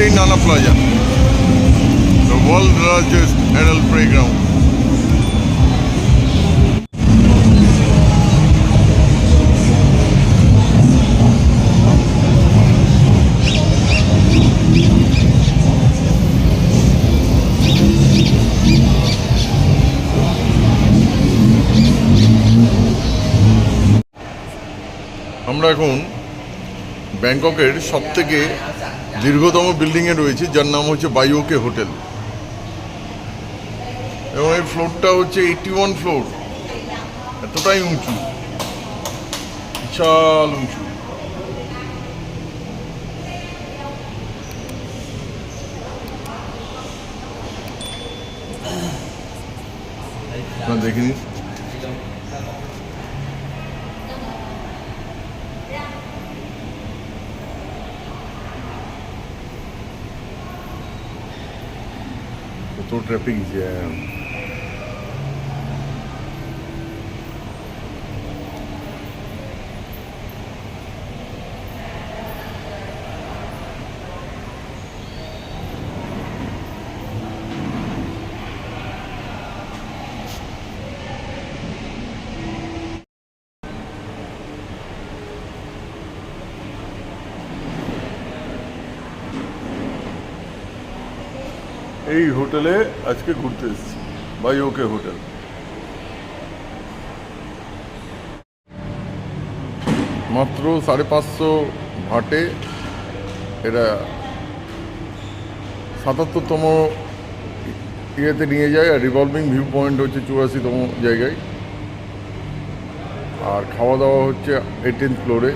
in Nana Plaza, the world's largest adult playground. আমরা এখন ব্যাংককের সব থেকে দীর্ঘতম বিল্ডিংয়ে রয়েছে, যার নাম হচ্ছে বায়োকে হোটেল এবং এই ফ্লোরটা হচ্ছে এইটি ওয়ান ফ্লোর এতটাই উঁচু। বিশাল উঁচু। আপনারা দেখে নিন। কত ট্রাফিক জ্যাম এই হোটেলে আজকে ঘুরতে এসেছি। Baiyoke hotel. মাত্র সাড়ে পাঁচশো ভাটে এরা সাতাত্তরতম ইয়েতে নিয়ে যায় আর রিভলভিং ভিউ পয়েন্ট হচ্ছে চুরাশিতম জায়গায়। আর খাওয়া দাওয়া হচ্ছে এইটিন ফ্লোরে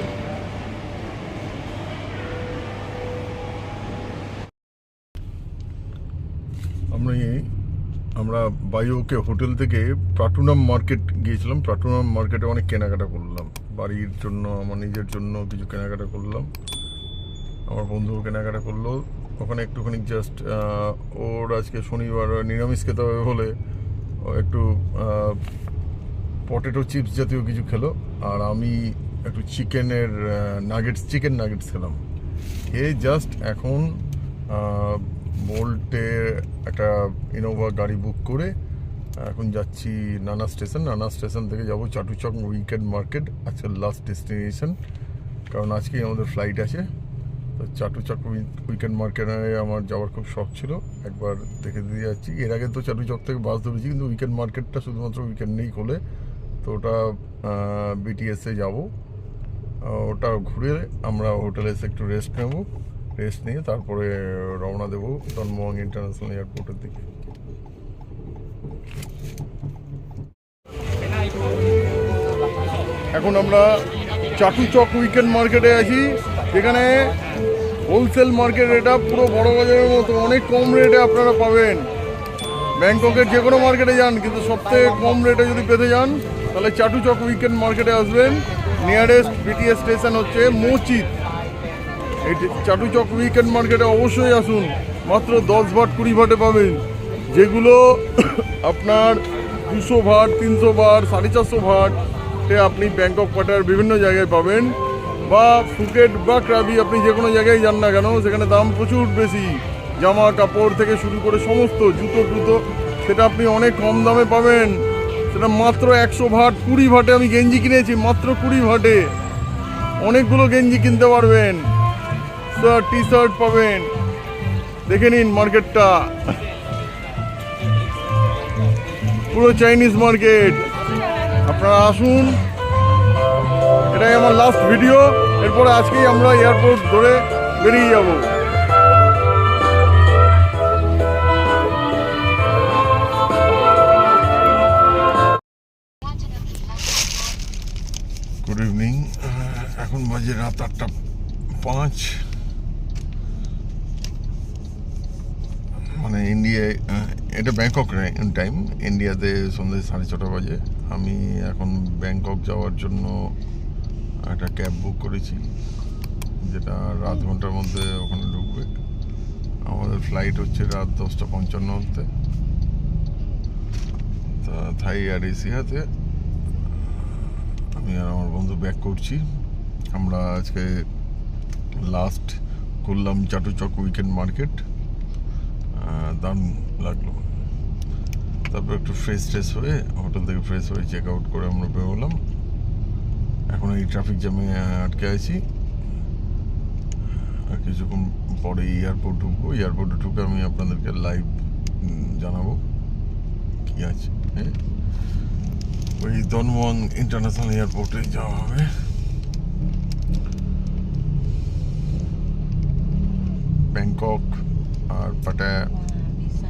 এই, আমরা বায়োকে হোটেল থেকে প্রাটুনাম মার্কেট গিয়েছিলাম। প্রাটুনাম মার্কেটে অনেক কেনাকাটা করলাম। বাড়ির জন্য, আমার নিজের জন্য কিছু কেনাকাটা করলাম। আমার বন্ধুও কেনাকাটা করল। ওখানে একটুখানি জাস্ট ওর আজকে শনিবার নিরামিষ খেতে হবে বলে একটু পটেটো চিপস জাতীয় কিছু খেলো। আর আমি একটু চিকেনের নাগেটস চিকেন নাগেটস খেলাম। খেয়ে জাস্ট এখন একটা ইনোভা গাড়ি বুক করে, এখন যাচ্ছি নানা স্টেশন নানা স্টেশন থেকে যাব চাটুচক উইকেন্ড মার্কেট আজকের লাস্ট ডেস্টিনেশন কারণ আজকেই আমাদের ফ্লাইট আছে। তো চাটুচক উইকেন্ড মার্কেটে আমার যাওয়ার খুব শখ ছিল, একবার দেখে দিয়ে যাচ্ছি। এর আগে তো চাটুচক থেকে বাস ধরেছি, কিন্তু উইকেন্ড মার্কেটটা শুধুমাত্র উইকেন্ডেই খোলে। তো ওটা বিটিএসে যাব। ওটা ঘুরে আমরা হোটেলে এসে একটু রেস্ট নেব। রেস্ট নিয়ে তারপরে রওনা দেবো জন্মবং ইন্টারন্যাশনাল এয়ারপোর্টের দিকে। এখন আমরা চাটুচক উইকেন্ড মার্কেটে আছি। যেখানে হোলসেল মার্কেট এটা পুরো বড় বাজারের মতো, অনেক কম রেটে আপনারা পাবেন। ব্যাংককের যে কোনো মার্কেটে যান, কিন্তু সবথেকে কম রেটে যদি পেতে যান, তাহলে চাটুচক উইকেন্ড মার্কেটে আসবেন। নিয়ারেস্ট বিটিএস স্টেশন হচ্ছে মৌচিত এই চাটুচক উইকেন্ড মার্কেটে অবশ্যই আসুন। মাত্র দশ ভাট কুড়ি ভাটে পাবেন। যেগুলো আপনার দুশো ভাট, তিনশো ভাট, সাড়ে চারশো ভাটে আপনি ব্যাংকক পাটার বিভিন্ন জায়গায় পাবেন। বা ফুকেট বা ক্রাবি আপনি যে কোনো জায়গায় যান না কেন, সেখানে দাম প্রচুর বেশি। জামা কাপড় থেকে শুরু করে সমস্ত জুতো, টুতো, সেটা আপনি অনেক কম দামে পাবেন। সেটা মাত্র একশো ভাট, কুড়ি ভাটে আমি গেঞ্জি কিনেছি, মাত্র কুড়ি ভাটে। অনেকগুলো গেঞ্জি কিনতে পারবেন। শার্ট টি শার্ট পাবেন। দেখে নিন মার্কেটটা। পুরো চাইনিজ মার্কেট আপনারা আসুন। এটাই আমার লাস্ট ভিডিও এরপরে আজকেই আমরা এয়ারপোর্ট ধরে বেরিয়ে যাব। গুড ইভিনিং এখন বাজে রাত আটটা পাঁচ মানে ইন্ডিয়ায় এটা ব্যাংকক টাইম ইন্ডিয়াতে সন্ধ্যে সাড়ে ছটা বাজে। আমি এখন ব্যাংকক যাওয়ার জন্য একটা ক্যাব বুক করেছি, যেটা রাত ঘণ্টার মধ্যে ওখানে ঢুকবে। আমাদের ফ্লাইট হচ্ছে রাত দশটা পঞ্চান্ন হতে তা থাই আর এসিয়াতে আমি আর আমার বন্ধু ব্যাক করছি। আমরা আজকে লাস্ট করলাম চাটুচক উইকেন্ড মার্কেট দারুণ লাগল। তারপর একটু ফ্রেশ ট্রেশ হয়ে হোটেল থেকে ফ্রেশ হয়ে চেক আউট করে আমরা বেরোলাম। এখন এই ট্রাফিক জ্যামে আটকে আছি। আর কিছুক্ষণ পরে এয়ারপোর্ট ঢুকবো। এয়ারপোর্টে ঢুকে আমি আপনাদেরকে লাইভ জানাব কি আছে হ্যাঁ? ওই দনমং ইন্টারন্যাশনাল এয়ারপোর্টে যাওয়া হবে। ব্যাংকক আর পাটায়া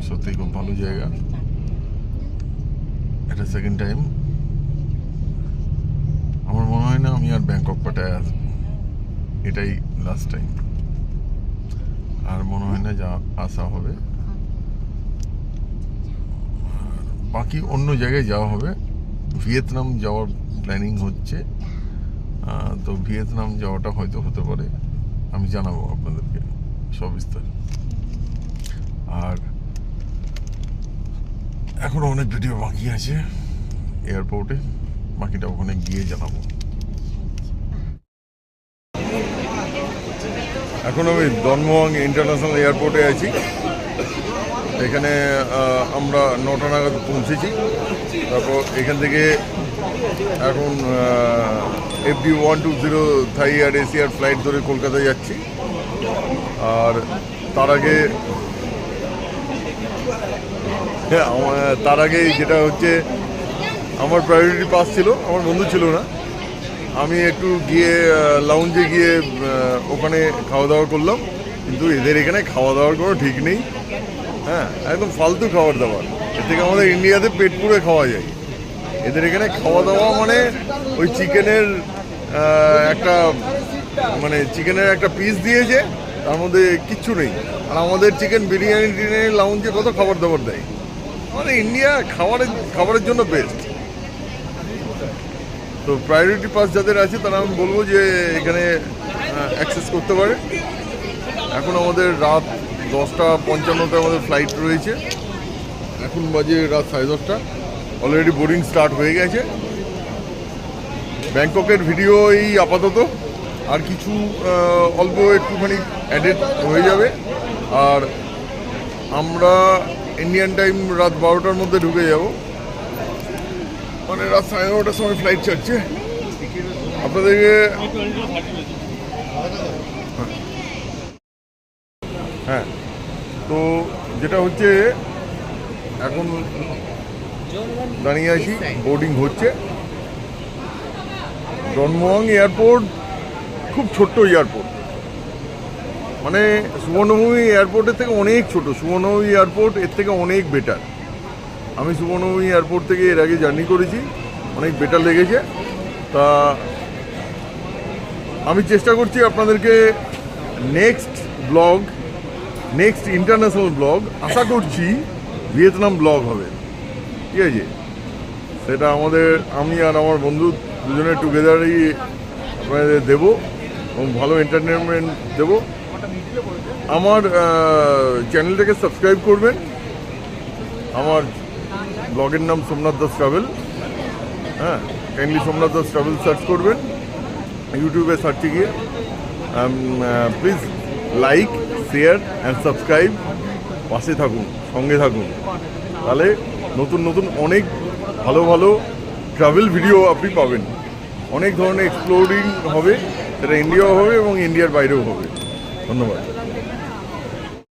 সত্যি খুব ভালো জায়গা। এটা সেকেন্ড টাইম আমার মনে হয় না আমি আর ব্যাংকক পাটায় আসব। এটাই লাস্ট টাইম আর মনে হয় না যা আসা হবে। বাকি অন্য জায়গায় যাওয়া হবে। ভিয়েতনাম যাওয়ার প্ল্যানিং হচ্ছে। তো ভিয়েতনাম যাওয়াটা হয়তো হতে পারে। আমি জানাব আপনাদেরকে সবিস্তার আর এখনও অনেক ভিডিও বাকি আছে। এয়ারপোর্টে বাকিটা ওখানে গিয়ে জানাব। এখন আমি দনমোয়াং ইন্টারন্যাশনাল এয়ারপোর্টে আছি। এখানে আমরা নটা নাগাদ পৌঁছেছি। তারপর এখান থেকে এখন FD one two zero Thai air এশিয়ার ফ্লাইট ধরে কলকাতায় যাচ্ছি। আর তার আগে তার আগে যেটা হচ্ছে, আমার প্রায়োরিটি পাস ছিল, আমার বন্ধু ছিল না। আমি একটু গিয়ে লাউঞ্জে গিয়ে ওখানে খাওয়া দাওয়া করলাম। কিন্তু এদের এখানে খাওয়া দাওয়ার কোনো ঠিক নেই। হ্যাঁ একদম ফালতু খাবার দাবার এর থেকে আমাদের ইন্ডিয়াতে পেট পুরে খাওয়া যায়। এদের এখানে খাওয়া দাওয়া মানে ওই চিকেনের একটা মানে চিকেনের একটা পিস দিয়েছে, তার মধ্যে কিচ্ছু নেই। আর আমাদের চিকেন বিরিয়ানি টিরিয়ানি লাউঞ্জে কত খাবার দাবার দেয়? মানে ইন্ডিয়া খাবারের খাবারের জন্য বেস্ট তো প্রায়োরিটি পাস যাদের আছে, তারা আমি বলব যে এখানে অ্যাক্সেস করতে পারে। এখন আমাদের রাত দশটা পঞ্চান্নতে আমাদের ফ্লাইট রয়েছে। এখন বাজে রাত সাড়ে দশটা। অলরেডি বোর্ডিং স্টার্ট হয়ে গেছে। ব্যাংককের ভিডিও এই আপাতত। আর কিছু অল্প একটুখানি অ্যাডেড হয়ে যাবে। আর আমরা ইন্ডিয়ান টাইম রাত বারোটার মধ্যে ঢুকে যাব। মানে রাত সাড়ে নটার সময় ফ্লাইট ছাড়ছে। আপনাদেরকে হ্যাঁ। তো যেটা হচ্ছে, এখন দাঁড়িয়ে আছি বোর্ডিং হচ্ছে। ডনমোয়াং এয়ারপোর্ট খুব ছোট্ট এয়ারপোর্ট। মানে সুবর্ণভূমি এয়ারপোর্টের থেকে অনেক ছোট। সুবর্ণভূমি এয়ারপোর্ট এর থেকে অনেক বেটার আমি সুবর্ণভূমি এয়ারপোর্ট থেকে এর আগে জার্নি করেছি, অনেক বেটার লেগেছে। তা আমি চেষ্টা করছি আপনাদেরকে next blog next international blog আশা করছি ভিয়েতনাম ব্লগ হবে। ঠিক আছে? সেটা আমাদের, আমি আর আমার বন্ধু দুজনে টুগেদারই আপনাদের দেবো এবং ভালো এন্টারটেনমেন্ট দেবো। আমার চ্যানেলটাকে সাবস্ক্রাইব করবেন। আমার ব্লগের নাম সোমনাথ দাস ট্রাভেল হ্যাঁ kindly Somnath Das travel search করবেন। ইউটিউবে সার্চে গিয়ে please like share and subscribe পাশে থাকুন, সঙ্গে থাকুন। তাহলে নতুন নতুন অনেক ভালো ভালো ট্রাভেল ভিডিও আপনি পাবেন। অনেক ধরনের এক্সপ্লোরিং হবে, সেটা ইন্ডিয়াও হবে এবং ইন্ডিয়ার বাইরেও হবে। ধন্যবাদ।